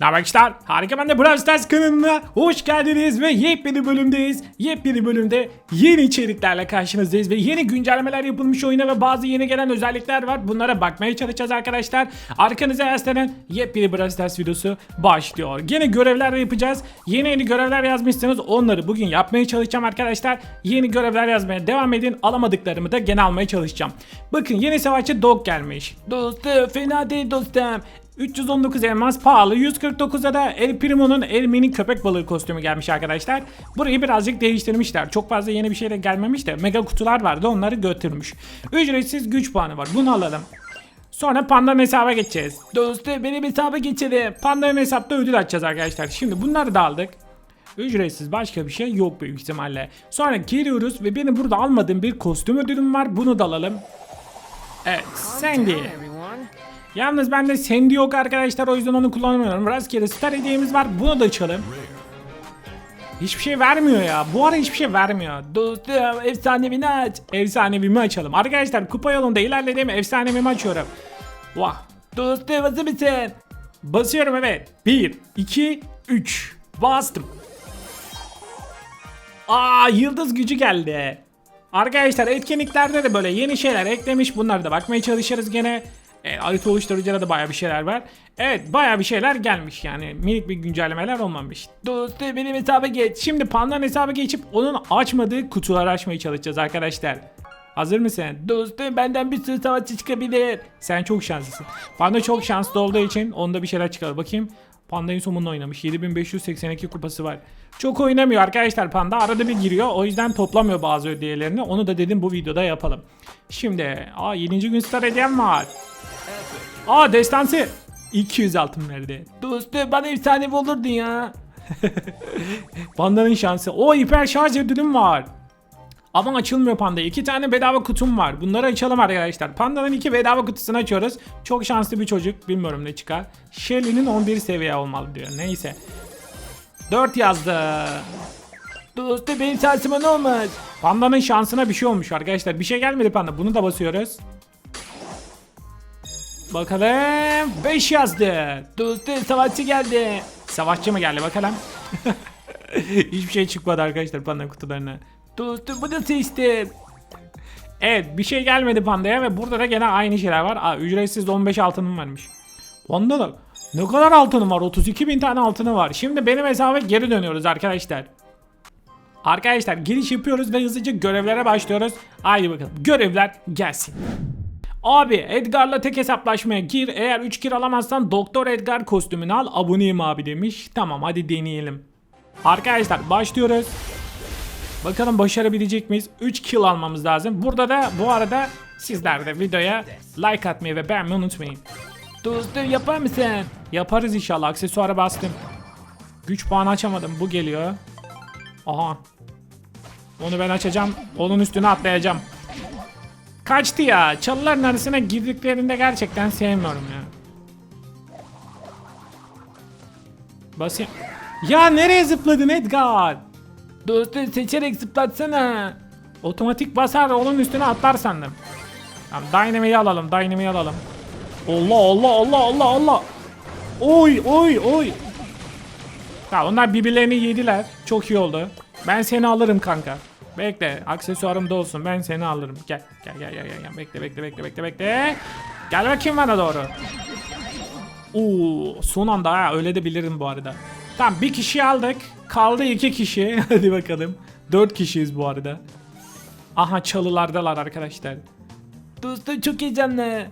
Merhaba arkadaşlar, Harika Ben de Brawl Stars kanalına hoş geldiniz ve yepyeni bölümdeyiz. Yepyeni bölümde yeni içeriklerle karşınızdayız ve yeni güncellemeler yapılmış oyuna ve bazı yeni gelen özellikler var. Bunlara bakmaya çalışacağız arkadaşlar. Arkanıza yaslanan yepyeni Brawl Stars videosu başlıyor. Yine görevler yapacağız. Yeni yeni görevler yazmışsınız. Onları bugün yapmaya çalışacağım arkadaşlar. Yeni görevler yazmaya devam edin. Alamadıklarımı da gene almaya çalışacağım. Bakın yeni savaşçı Dog gelmiş. Dostum fena değil dostum. 319 elmas pahalı. 149'a da El Primo'nun El Mini köpek balığı kostümü gelmiş arkadaşlar. Burayı birazcık değiştirmişler. Çok fazla yeni bir şey de gelmemiş de mega kutular vardı onları götürmüş. Ücretsiz güç puanı var. Bunu alalım. Sonra Panda'nın hesaba geçeceğiz. Dostum benim hesaba geçelim. Panda'nın hesapta ödül açacağız arkadaşlar. Şimdi bunları da aldık. Ücretsiz başka bir şey yok büyük ihtimalle. Sonra geliyoruz ve benim burada almadığım bir kostüm ödülüm var. Bunu da alalım. Evet Sandy. Yalnız bende Sandy yok arkadaşlar o yüzden onu kullanamıyorum. Rastgele star hediyemiz var bunu da açalım. Hiçbir şey vermiyor ya. Bu ara hiçbir şey vermiyor. Dostum efsanevini aç. Efsanevimi açalım. Arkadaşlar kupa yolunda ilerledim. Efsanevimi açıyorum. Vah. Dostum hazır mısın? Basıyorum evet. 1, 2, 3. Bastım. Aa yıldız gücü geldi. Arkadaşlar etkinliklerde de böyle yeni şeyler eklemiş. Bunları da bakmaya çalışırız gene. E, harita oluşturucuda da baya bir şeyler var. Evet baya bir şeyler gelmiş yani minik bir güncellemeler olmamış. Dostum benim hesaba geç. Şimdi Panda'nın hesaba geçip onun açmadığı kutuları açmaya çalışacağız arkadaşlar. Hazır mısın? Dostum benden bir sürü savaşçı çıkabilir. Sen çok şanslısın. Panda çok şanslı olduğu için onda bir şeyler çıkar. Bakayım. Panda en sonunda oynamış. 7582 kupası var. Çok oynamıyor arkadaşlar Panda. Arada bir giriyor. O yüzden toplamıyor bazı hediyelerini. Onu da dedim bu videoda yapalım. Şimdi aa 7. gün star hediyem var. Aa destansı. 200 altın verdi. Dostum bana efsanevi olurdu ya. Panda'nın şansı. O hiper şarj ödülüm var. Ama açılmıyor panda. İki tane bedava kutum var. Bunları açalım arkadaşlar. Panda'nın iki bedava kutusunu açıyoruz. Çok şanslı bir çocuk. Bilmiyorum ne çıkar. Shelly'nin 11 seviye olmalı diyor. Neyse. 4 yazdı. Dostum benim şansıma ne olmuş? Panda'nın şansına bir şey olmuş arkadaşlar. Bir şey gelmedi panda. Bunu da basıyoruz. Bakalım 5 yazdı. Dostum savaşçı geldi. Savaşçı mı geldi bakalım. Hiçbir şey çıkmadı arkadaşlar panda kutularına. Dostum bu da seçtim. Evet bir şey gelmedi pandaya ve burada da gene aynı şeyler var. Aa, ücretsiz 15 altınım varmış. Panda da ne kadar altınım var? 32 bin tane altını var. Şimdi benim hesaba geri dönüyoruz arkadaşlar. Arkadaşlar giriş yapıyoruz ve hızlıca görevlere başlıyoruz. Haydi bakalım görevler gelsin. Abi Edgar'la tek hesaplaşmaya gir. Eğer 3 kir alamazsan Doktor Edgar kostümünü al. Aboneyim abi demiş. Tamam hadi deneyelim. Arkadaşlar başlıyoruz. Bakalım başarabilecek miyiz? 3 kill almamız lazım. Burada da bu arada sizler de videoya like atmayı ve beğenmeyi unutmayın. Dostum yapar mısın? Yaparız inşallah. Aksesuara bastım. Güç puanı açamadım. Bu geliyor. Aha. Onu ben açacağım. Onun üstüne atlayacağım. Kaçtı ya. Çalıların arasına girdiklerinde gerçekten sevmiyorum ya. Basayım. Ya nereye zıpladın Edgar? Dostum seçerek zıplatsana. Otomatik basar onun üstüne atlar sandım. Tamam Dynamite'i alalım Dynamite'i alalım. Allah Allah Allah Allah Allah. Oy oy oy. Tamam onlar birbirlerini yediler. Çok iyi oldu. Ben seni alırım kanka. Bekle aksesuarım da olsun ben seni alırım. Gel gel gel gel gel. Bekle bekle bekle bekle bekle. Gel bakayım bana doğru. Oo, son anda ha öyle de bilirim bu arada. Tamam bir kişi aldık. Kaldı iki kişi. Hadi bakalım. Dört kişiyiz bu arada. Aha çalılardalar arkadaşlar. Dostum çok heyecanlı.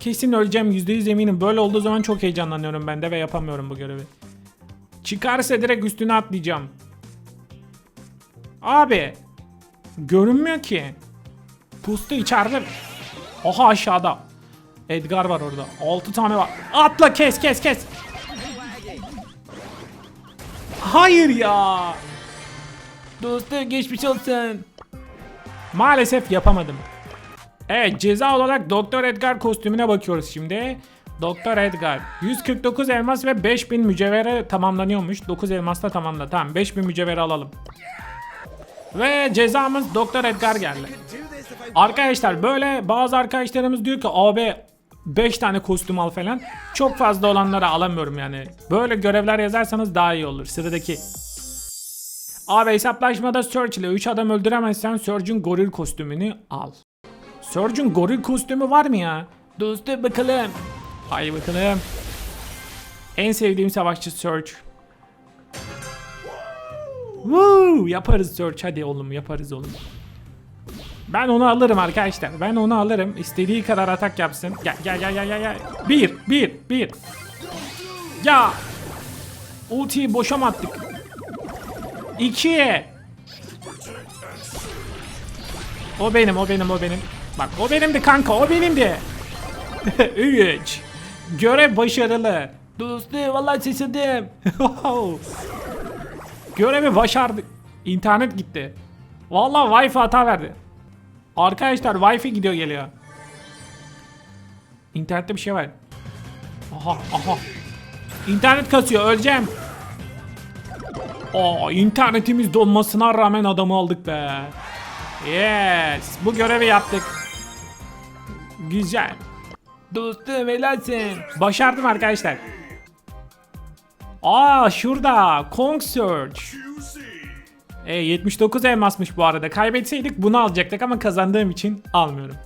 Kesin öleceğim yüzde yüz eminim. Böyle olduğu zaman çok heyecanlanıyorum ben de ve yapamıyorum bu görevi. Çıkarsa direkt üstüne atlayacağım. Abi. Görünmüyor ki. Pustu içeride. Aha aşağıda. Edgar var orada. 6 tane var. Atla kes kes kes. Hayır ya. Dostum geçmiş olsun. Maalesef yapamadım. Evet ceza olarak Doktor Edgar kostümüne bakıyoruz şimdi. Doktor Edgar 149 elmas ve 5000 mücevhere tamamlanıyormuş. 9 elmasla tamamla. Tamam 5000 mücevhere alalım. Ve cezamız Doktor Edgar geldi. Arkadaşlar böyle bazı arkadaşlarımız diyor ki abi 5 tane kostüm al falan. Çok fazla olanları alamıyorum yani. Böyle görevler yazarsanız daha iyi olur. Sıradaki. Abi hesaplaşmada Surge ile 3 adam öldüremezsen Surge'un goril kostümünü al. Surge'un goril kostümü var mı ya? Dostum bakalım. Haydi bakalım. En sevdiğim savaşçı Surge. Woo! Yaparız Surge hadi oğlum yaparız oğlum. Ben onu alırım arkadaşlar. Ben onu alırım. İstediği kadar atak yapsın. Gel gel gel gel. gel. Bir, bir, bir. Ya. Ultiyi boşa mı attık? İki. O benim, o benim, o benim. Bak o benimdi kanka, o benimdi. Üç. Görev başarılı. Dostu vallahi sesildim. Görevi başardık. İnternet gitti. Vallahi Wi-Fi hata verdi. Arkadaşlar Wi-Fi gidiyor geliyor. İnternette bir şey var. Aha aha. İnternet kasıyor öleceğim. Aa internetimiz donmasına rağmen adamı aldık be. Yes. Bu görevi yaptık. Güzel. Dostum helalsin. Başardım arkadaşlar. Aa şurada. Kong Surge. E 79 elmasmış bu arada. Kaybetseydik bunu alacaktık ama kazandığım için almıyorum.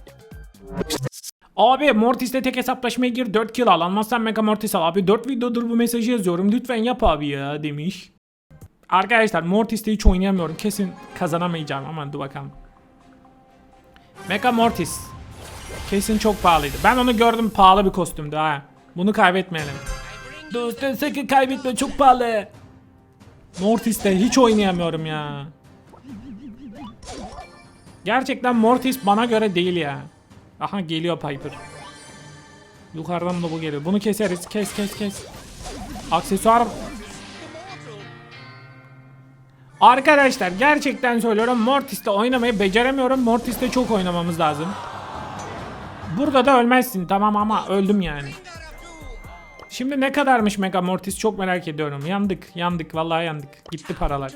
Abi Mortis'le tek hesaplaşmaya gir 4 kill al. Almazsan Mega Mortis al. Abi 4 videodur bu mesajı yazıyorum. Lütfen yap abi ya demiş. Arkadaşlar Mortis'te hiç oynayamıyorum. Kesin kazanamayacağım ama dur bakalım. Mega Mortis. Kesin çok pahalıydı. Ben onu gördüm pahalı bir kostümdü ha. Bunu kaybetmeyelim. Dostum sakın kaybetme çok pahalı. Mortis'te hiç oynayamıyorum ya. Gerçekten Mortis bana göre değil ya. Aha geliyor Piper. Yukarıdan da bu geliyor. Bunu keseriz. Kes kes kes. Aksesuar. Arkadaşlar gerçekten söylüyorum Mortis'te oynamayı beceremiyorum. Mortis'te çok oynamamız lazım. Burada da ölmezsin tamam ama öldüm yani. Şimdi ne kadarmış Mega Mortis çok merak ediyorum. Yandık, yandık, vallahi yandık. Gitti paralar.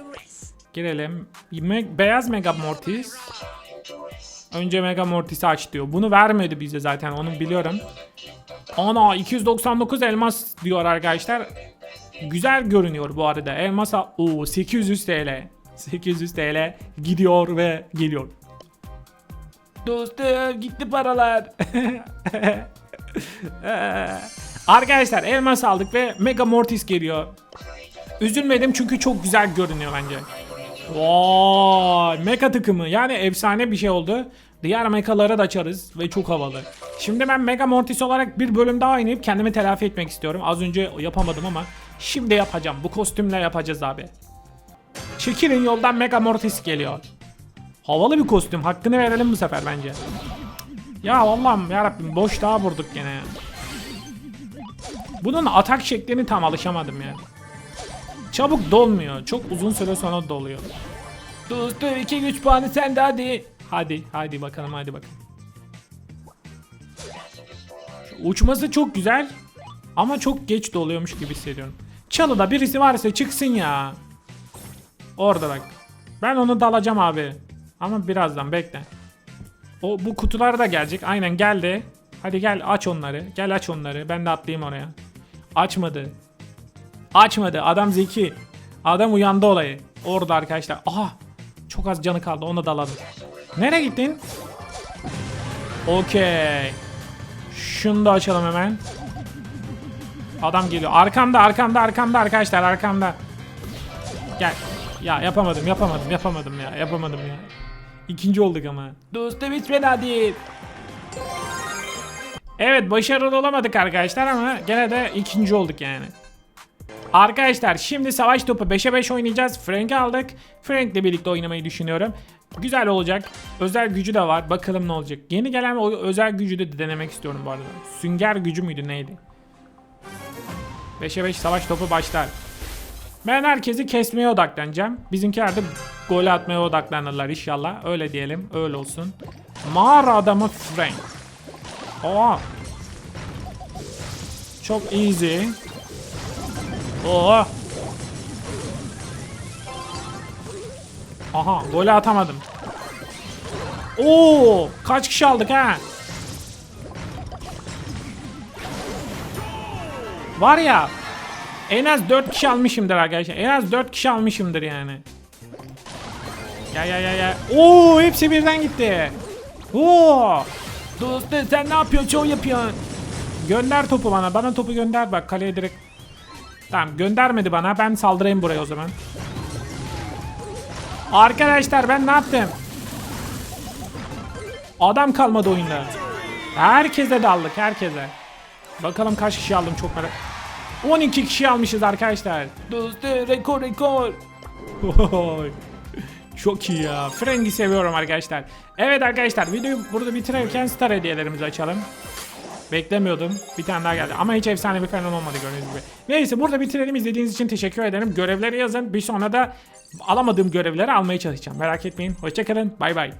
Girelim. Me- Beyaz Mega Mortis. Önce Mega Mortis'i aç diyor. Bunu vermedi bize zaten onu biliyorum. Ana 299 elmas diyor arkadaşlar. Güzel görünüyor bu arada. Elmasa o 800 TL. 800 TL gidiyor ve geliyor. Dostum gitti paralar. Arkadaşlar elmas aldık ve Mega Mortis geliyor. Üzülmedim çünkü çok güzel görünüyor bence. Vay, Mega takımı yani efsane bir şey oldu. Diğer mekaları da açarız ve çok havalı. Şimdi ben Mega Mortis olarak bir bölüm daha oynayıp kendimi telafi etmek istiyorum. Az önce yapamadım ama şimdi yapacağım. Bu kostümle yapacağız abi. Çekilin yoldan Mega Mortis geliyor. Havalı bir kostüm. Hakkını verelim bu sefer bence. Ya Allah'ım yarabbim boş daha vurduk gene. Bunun atak şeklini tam alışamadım ya. Çabuk dolmuyor. Çok uzun süre sonra doluyor. Dostum 2 güç puanı sende hadi. Hadi hadi bakalım hadi bakalım. Uçması çok güzel. Ama çok geç doluyormuş gibi hissediyorum. Çalıda birisi varsa çıksın ya. Orada bak. Ben onu dalacağım abi. Ama birazdan bekle. O bu kutular da gelecek. Aynen geldi. Hadi gel aç onları. Gel aç onları. Ben de atlayayım oraya. Açmadı. Açmadı. Adam zeki. Adam uyandı olayı. Orada arkadaşlar. Aha. Çok az canı kaldı. Onu da alalım. Nereye gittin? Okey. Şunu da açalım hemen. Adam geliyor. Arkamda, arkamda, arkamda arkadaşlar. Arkamda. Gel. Ya yapamadım, yapamadım, yapamadım ya. Yapamadım ya. İkinci olduk ama. Dostum hiç fena değil. Evet başarılı olamadık arkadaşlar ama gene de ikinci olduk yani. Arkadaşlar şimdi savaş topu 5'e 5 oynayacağız. Frank'i aldık. Frank'le birlikte oynamayı düşünüyorum. Güzel olacak. Özel gücü de var. Bakalım ne olacak. Yeni gelen o özel gücü de denemek istiyorum bu arada. Sünger gücü müydü neydi? 5'e 5 savaş topu başlar. Ben herkesi kesmeye odaklanacağım. Bizimkiler de gol atmaya odaklanırlar inşallah. Öyle diyelim. Öyle olsun. Mağara adamı Frank. Aa. Çok easy. Oo. Aha golü atamadım. Oo kaç kişi aldık ha? Var ya en az 4 kişi almışımdır arkadaşlar. En az 4 kişi almışımdır yani. Ya ya ya ya. Oo hepsi birden gitti. Oo. Dostum sen ne yapıyorsun? Çoğu yapıyorsun. Gönder topu bana. Bana topu gönder bak kaleye direkt. Tamam göndermedi bana. Ben saldırayım buraya o zaman. Arkadaşlar ben ne yaptım? Adam kalmadı oyunda. Herkese daldık herkese. Bakalım kaç kişi aldım çok merak. 12 kişi almışız arkadaşlar. Dostum rekor rekor. Oy. Çok iyi ya. Frank'i seviyorum arkadaşlar. Evet arkadaşlar videoyu burada bitirirken star hediyelerimizi açalım. Beklemiyordum. Bir tane daha geldi. Ama hiç efsane bir falan olmadı gördüğünüz gibi. Neyse burada bitirelim. İzlediğiniz için teşekkür ederim. Görevleri yazın. Bir sonra da alamadığım görevleri almaya çalışacağım. Merak etmeyin. Hoşçakalın. Bay bay.